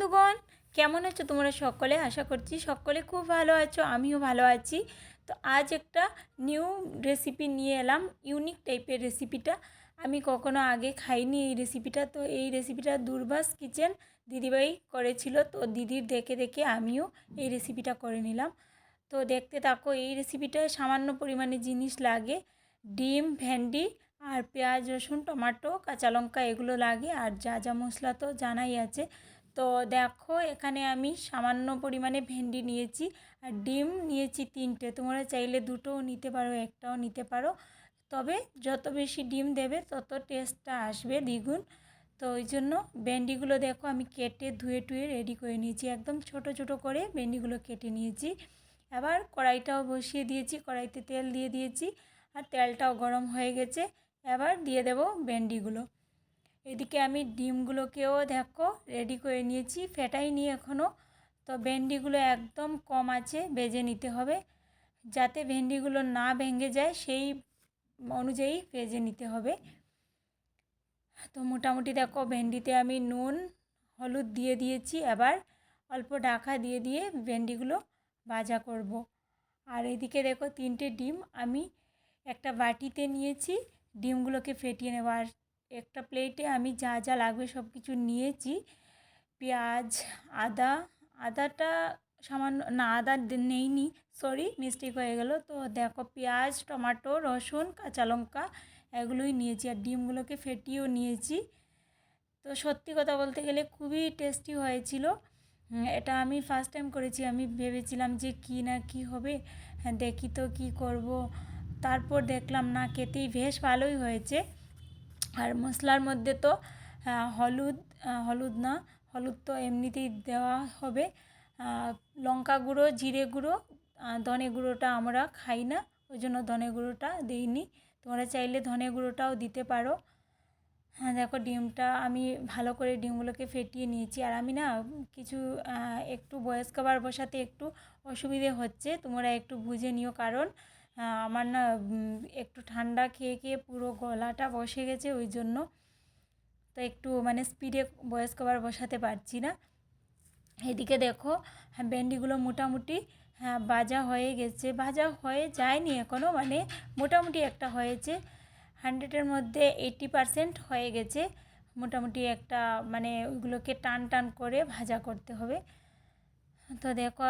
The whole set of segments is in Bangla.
বন্ধুগণ, কেমন আছো তোমরা সকলে? আশা করছি সকলে খুব ভালো আছো, আমিও ভালো আছি। তো আজ একটা নিউ রেসিপি নিয়ে এলাম, ইউনিক টাইপের রেসিপিটা। আমি কখনো আগে খাইনি এই রেসিপিটা, তো এই রেসিপিটা দুর্বাস কিচেন দিদিভাই করেছিল, তো দিদির দেখে দেখে আমিও এই রেসিপিটা করে নিলাম। তো দেখতে থাকো, এই রেসিপিটায় সামান্য পরিমাণে জিনিস লাগে, ডিম, ভেন্ডি আর পেঁয়াজ, রসুন, টমাটো, কাঁচা লঙ্কা এগুলো লাগে, আর যা যা মশলা তো জানাই আছে। তো দেখো, এখানে আমি সামান্য পরিমাণে ভেন্ডি নিয়েছি আর ডিম নিয়েছি তিনটে। তোমরা চাইলে দুটোও নিতে পারো, একটাও নিতে পারো। তবে যত বেশি ডিম দেবে, তত টেস্টটা আসবে দ্বিগুণ। তো ওই জন্য ভেন্ডিগুলো দেখো, আমি কেটে ধুয়ে টুয়ে রেডি করে নিয়েছি। একদম ছোট ছোট করে ভেন্ডিগুলো কেটে নিয়েছি। এবার কড়াইটাও বসিয়ে দিয়েছি, কড়াইতে তেল দিয়ে দিয়েছি আর তেলটাও গরম হয়ে গেছে। এবার দিয়ে দেব ভেন্ডিগুলো। এদিকে আমি ডিমগুলোকেও দেখো রেডি করে নিয়েছি। ফেটাই এখনও তো ভেন্ডিগুলো একদম কম আছে, বেজে নিতে হবে। যাতে ভেন্ডিগুলো না ভেঙে যায়, সেই অনুযায়ী ভেজে নিতে হবে। তো মোটামুটি দেখো ভেন্ডিতে আমি নুন, হলুদ দিয়ে দিয়েছি। এবার অল্প ঢাকা দিয়ে দিয়ে ভেন্ডিগুলো ভাজা করব। আর এদিকে দেখো তিনটে ডিম আমি একটা বাটিতে নিয়েছি। ডিমগুলোকে ফেটিয়ে নেব। আর একটা প্লেটে আমি যা যা লাগবে সব কিছু নিয়েছি। পেঁয়াজ, আদা, আদাটা সামান্য, না, আদা নেইনি সরি মিস্টেক হয়ে গেল। তো দেখো, পেঁয়াজ, টমাটো, রসুন, কাঁচা লঙ্কা এগুলোই নিয়েছি আর ডিমগুলোকে ফেটিয়েও নিয়েছি। তো সত্যি কথা বলতে গেলে খুবই টেস্টি হয়েছিল। এটা আমি ফার্স্ট টাইম করেছি। আমি ভেবেছিলাম যে কি না কি হবে। হ্যাঁ দেখি তো কি করব। তারপর দেখলাম, না, খেতেই বেশ ভালোই হয়েছে। আর মশলার মধ্যে তো হলুদ হলুদ না, হলুদ তো এমনিতেই দেওয়া হবে। লঙ্কা গুঁড়ো, জিরে গুঁড়ো ধনে গুঁড়োটা আমরা খাই না, ওই জন্য ধনে গুঁড়োটা দিইনি। তোমরা চাইলে ধনে গুঁড়োটাও দিতে পারো। হ্যাঁ দেখো ডিমটা, আমি ভালো করে ডিমগুলোকে ফেটিয়ে নিয়েছি। আর আমি না, কিছু একটু বয়স খাবার বসাতে একটু অসুবিধে হচ্ছে, তোমরা একটু বুঝে নিও কারণ আমার না একটু ঠান্ডা খেয়ে খেয়ে পুরো গলাটা বসে গেছে, ওই জন্য। তো একটু মানে স্পিডে বয়স কভার বসাতে পারছি না। এদিকে দেখো হ্যাঁ ভেন্ডিগুলো মোটামুটি হ্যাঁ ভাজা হয়ে গেছে। ভাজা হয়ে যায়নি এখনও মানে মোটামুটি একটা হয়েছে। হান্ড্রেডের মধ্যে এইটি পারসেন্ট হয়ে গেছে। মোটামুটি একটা মানে ওইগুলোকে টান টান করে ভাজা করতে হবে। তো দেখো,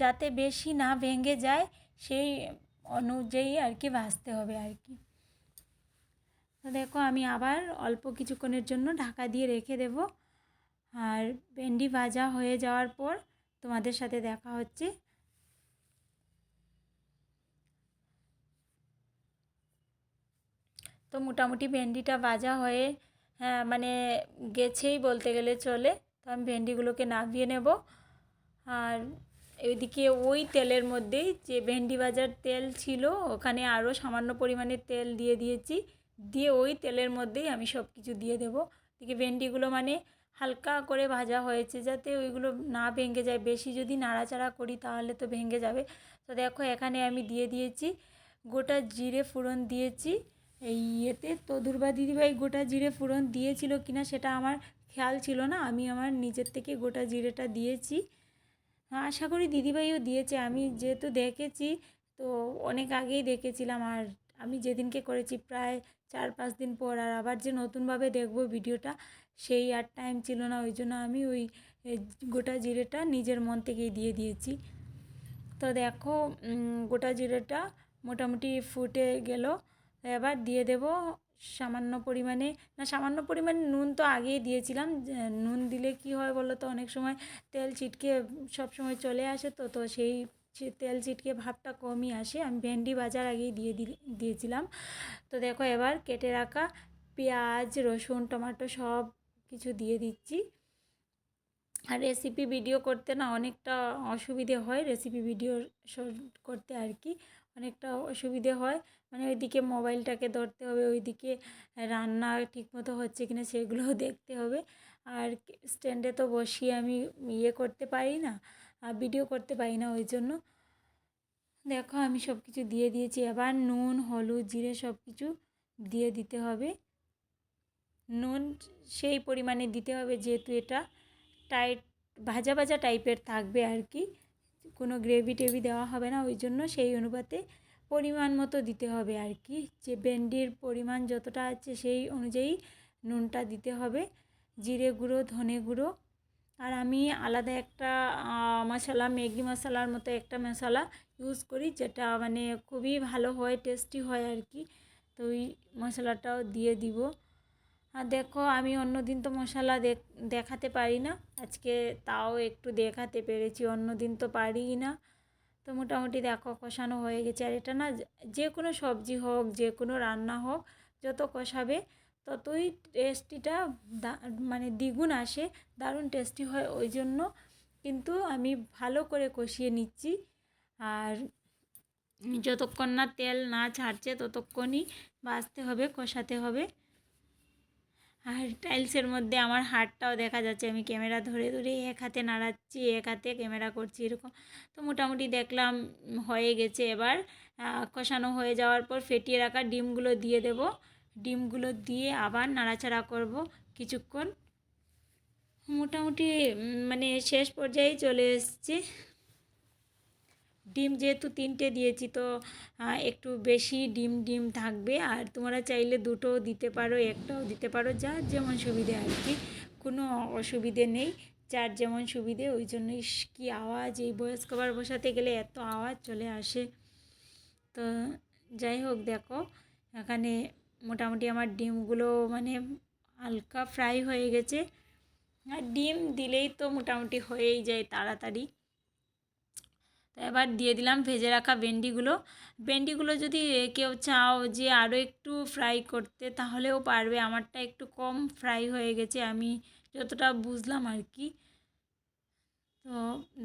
যাতে বেশি না ভেঙে যায়, সেই অনুযায়ী আর কি ভাজতে হবে আর কি। তো দেখো আমি আবার অল্প কিছুক্ষণের জন্য ঢাকা দিয়ে রেখে দেব। আর ভেন্ডি ভাজা হয়ে যাওয়ার পর তোমাদের সাথে দেখা হচ্ছে। তো মোটামুটি ভেন্ডিটা ভাজা হয়ে হ্যাঁ মানে গেছেই বলতে গেলে চলে। তো আমি ভেন্ডিগুলোকে নামিয়ে নেব। আর এদিকে ওই তেলের মধ্যেই যে ভেন্ডি ভাজার তেল ছিল, ওখানে আরও সামান্য পরিমাণে তেল দিয়ে দিয়েছি। দিয়ে ওই তেলের মধ্যেই আমি সব কিছু দিয়ে দেবো। এদিকে ভেন্ডিগুলো মানে হালকা করে ভাজা হয়েছে যাতে ওইগুলো না ভেঙে যায়। বেশি যদি নাড়াচাড়া করি তাহলে তো ভেঙে যাবে। তো দেখো এখানে আমি দিয়ে দিয়েছি গোটা জিরে ফোড়ন দিয়েছি। এই ইয়েতে তো দুর্বা দিদিভাই গোটা জিরে ফোড়ন দিয়েছিল কিনা সেটা আমার খেয়াল ছিল না। আমি আমার নিজের থেকে গোটা জিরেটা দিয়েছি। আশা করি দিদিভাইও দিয়েছে। আমি যেহেতু দেখেছি, তো অনেক আগেই দেখেছিলাম। আর আমি যেদিনকে করেছি প্রায় চার পাঁচ দিন পর, আর আবার যে নতুনভাবে দেখব ভিডিওটা, সেই আর টাইম ছিল না। ওই জন্য আমি ওই গোটা জিরেটা নিজের মন থেকেই দিয়ে দিয়েছি। তো দেখো গোটা জিরেটা মোটামুটি ফুটে গেল। এবার দিয়ে দেব সামান্য পরিমাণে, না সামান্য পরিমাণে নুন তো আগেই দিয়েছিলাম নুন দিলে কি হয় বলো তো? অনেক সময় তেল চিটকে সব সময় চলে আসে তো তো সেই তেল চিটকে ভাবটা কমই আসে। আমি ভেন্ডি বাজার আগেই দিয়ে দিয়েছিলাম। তো দেখো এবার কেটে রাখা পেঁয়াজ, রসুন, টমাটো সব কিছু দিয়ে দিচ্ছি। আর রেসিপি ভিডিও করতে না অনেকটা অসুবিধে হয় রেসিপি ভিডিও করতে আর কি। অনেকটা অসুবিধে হয়। মানে ওইদিকে মোবাইলটাকে ধরতে হবে, ওইদিকে রান্না ঠিকমতো হচ্ছে কিনা সেগুলোও দেখতে হবে। আর স্ট্যান্ডে তো বসিয়ে আমি ইয়ে করতে পারি না, আর ভিডিও করতে পারি না ওই জন্য দেখো আমি সব কিছু দিয়ে দিয়েছি, এবার নুন, হলুদ, জিরে সব কিছু দিয়ে দিতে হবে। নুন সেই পরিমাণে দিতে হবে যেহেতু এটা টাইট ভাজা ভাজা টাইপের থাকবে আর কি। কোনো গ্রেভি টেভি দেওয়া হবে না ওই জন্য সেই অনুপাতে পরিমাণ মতো দিতে হবে আর কি। যে ভেন্ডির পরিমাণ যতটা আছে সেই অনুযায়ী নুনটা দিতে হবে, জিরে গুঁড়ো, ধনে গুঁড়ো। আর আমি আলাদা একটা মশলা, ম্যাগি মশলার মতো একটা মশলা ইউজ করি যেটা মানে খুবই ভালো হয় টেস্টি হয় আর কি। তো ওই মশলাটাও দিয়ে দিব। আর দেখো আমি অন্য দিন তো মশলা দেখাতে পারি না। আজকে তাও একটু দেখাতে পেরেছি অন্য দিন তো পারিই না। তো মোটামুটি দেখো কষানো হয়ে গেছে। আর এটা না যে কোনো সবজি হোক, যে কোনো রান্না হোক, যত কষাবে ততই টেস্টিটা মানে দ্বিগুণ আসে, দারুণ টেস্টি হয়। ওই জন্য কিন্তু আমি ভালো করে কষিয়ে নিচ্ছি। আর যতক্ষণ না তেল না ছাড়ছে ততক্ষণই বাঁচতে হবে, কষাতে হবে। আর টাইলসের মধ্যে আমার হাতটাও দেখা যাচ্ছে, আমি ক্যামেরা ধরে ধরে এক হাতে নাড়াচ্ছি, এক হাতে ক্যামেরা করছি, এরকম। তো মোটামুটি দেখলাম, হয়ে গেছে এবার। কষানো হয়ে যাওয়ার পর ফেটিয়ে রাখা ডিমগুলো দিয়ে দেব। ডিমগুলো দিয়ে আবার নাড়াচাড়া করব কিছুক্ষণ। মোটামুটি মানে শেষ পর্যায়ে চলে এসছে। ডিম যেহেতু তিনটে দিয়েছি, তো একটু বেশি ডিম ডিম থাকবে। আর তোমরা চাইলে দুটোও দিতে পারো, একটাও দিতে পারো, যার যেমন সুবিধে আর কি। কোনো অসুবিধে নেই, যার যেমন সুবিধে, ওই জন্যই কি আওয়াজ, এই বয়স কভার বসাতে গেলে এত আওয়াজ চলে আসে। তো, যাই হোক দেখো, এখানে মোটামুটি আমার ডিমগুলো মানে হালকা ফ্রাই হয়ে গেছে। আর ডিম দিলেই তো মোটামুটি হয়েই যায় তাড়াতাড়ি। তো এবার দিয়ে দিলাম ভেজে রাখা ভেন্ডিগুলো। ভেন্ডিগুলো যদি কেউ চাও যে আরও একটু ফ্রাই করতে, তাহলেও পারবে। আমারটা একটু কম ফ্রাই হয়ে গেছে, আমি যতটা বুঝলাম আর কি। তো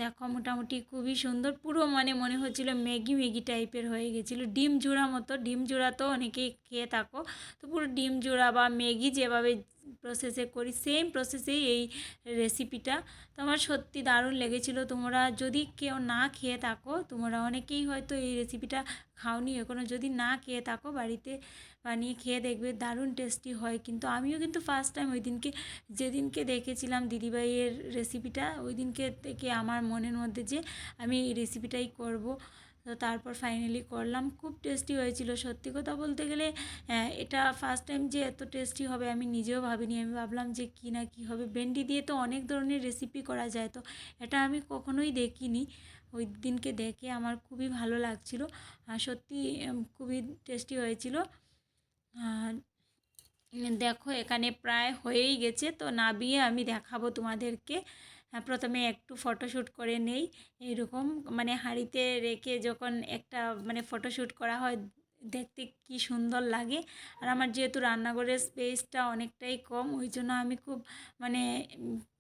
দেখো মোটামুটি খুবই সুন্দর। পুরো মানে মনে হচ্ছিল ম্যাগি ম্যাগি টাইপের হয়ে গেছিল। ডিম জোড়া মতো, ডিম জোড়া তো অনেকেই খেয়ে থাকো। তো পুরো ডিম জোড়া বা ম্যাগি যেভাবে প্রসেসে করি সেম প্রসেসেই এই রেসিপিটা তো আমার সত্যি দারুণ লেগেছিলো। তোমরা যদি কেউ না খেয়ে থাকো, তোমরা অনেকেই হয়তো এই রেসিপিটা খাওনি এখনও যদি না খেয়ে থাকো, বাড়িতে বানিয়ে খেয়ে দেখবে দারুণ টেস্টি হয়। কিন্তু আমিও কিন্তু ফার্স্ট টাইম ওই দিনকে, যেদিনকে দেখেছিলাম দিদিভাইয়ের রেসিপিটা ওই দিনকে থেকে আমার মনের মধ্যে যে আমি এই রেসিপিটাই করব। তো তারপর ফাইনালি করলাম। খুব টেস্টি হয়েছিল। সত্যি কথা বলতে গেলে এটা ফার্স্ট টাইম যে এত টেস্টি হবে আমি নিজেও ভাবিনি। আমি ভাবলাম যে কী না কী হবে। ভেন্ডি দিয়ে তো অনেক ধরনের রেসিপি করা যায়। তো এটা আমি কখনোই দেখিনি। ওই দিনকে দেখে আমার খুবই ভালো লাগছিল। আর সত্যি খুবই টেস্টি হয়েছিল। আর দেখো, এখানে প্রায় হয়েই গেছে। তো নাবিয়ে আমি দেখাবো তোমাদেরকে। প্রথমে একটু ফটোশ্যুট করে নেই। এইরকম মানে হাঁড়িতে রেখে যখন একটা মানে ফটোশ্যুট করা হয়, দেখতে কি সুন্দর লাগে। আর আমার যেহেতু রান্নাঘরের স্পেসটা অনেকটাই কম, ওই জন্য আমি খুব মানে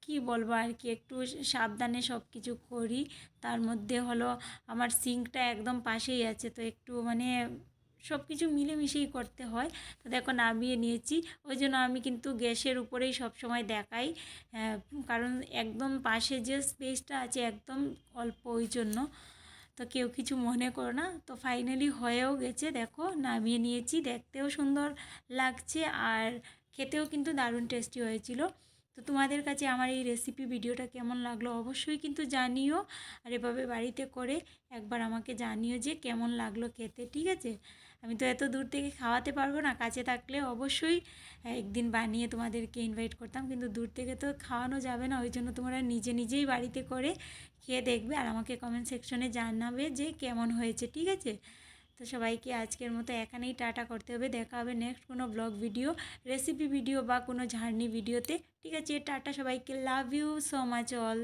কি বলব আর কি, একটু সাবধানে সব কিছু করি। তার মধ্যে হলো আমার সিঙ্কটা একদম পাশেই আছে, তো একটু মানে সব কিছু মিলেমিশেই করতে হয়। তো দেখো নামিয়ে নিয়েছি। ওই জন্য আমি কিন্তু গ্যাসের উপরেই সব সময় দেখাই কারণ একদম পাশে যে স্পেসটা আছে একদম অল্প ওই জন্য। তো কেউ কিছু মনে করো না। তো ফাইনালি হয়েও গেছে। দেখো নামিয়ে নিয়েছি। দেখতেও সুন্দর লাগছে। আর খেতেও কিন্তু দারুণ টেস্টি হয়েছিল। তো তোমাদের কাছে আমার এই রেসিপি ভিডিওটা কেমন লাগল অবশ্যই কিন্তু জানিও। আর এভাবে বাড়িতে করে একবার আমাকে জানিও যে কেমন লাগল খেতে, ঠিক আছে? আমি তো এত দূর থেকে খাওয়াতে পারব না, কাছে থাকলে অবশ্যই একদিন বানিয়ে তোমাদেরকে ইনভাইট করতাম। কিন্তু দূর থেকে তো খাওয়ানো যাবে না, ওই জন্য তোমরা নিজে নিজেই বাড়িতে করে খেয়ে দেখবে। আর আমাকে কমেন্ট সেকশনে জানাবে যে কেমন হয়েছে, ঠিক আছে? তো সবাইকে আজকের মতো এখানেই টাটা করতে হবে। দেখা হবে নেক্সট কোনো ব্লগ ভিডিও রেসিপি ভিডিও বা কোনো ঝার্নি ভিডিওতে ঠিক আছে, টাটা সবাইকে love you so much all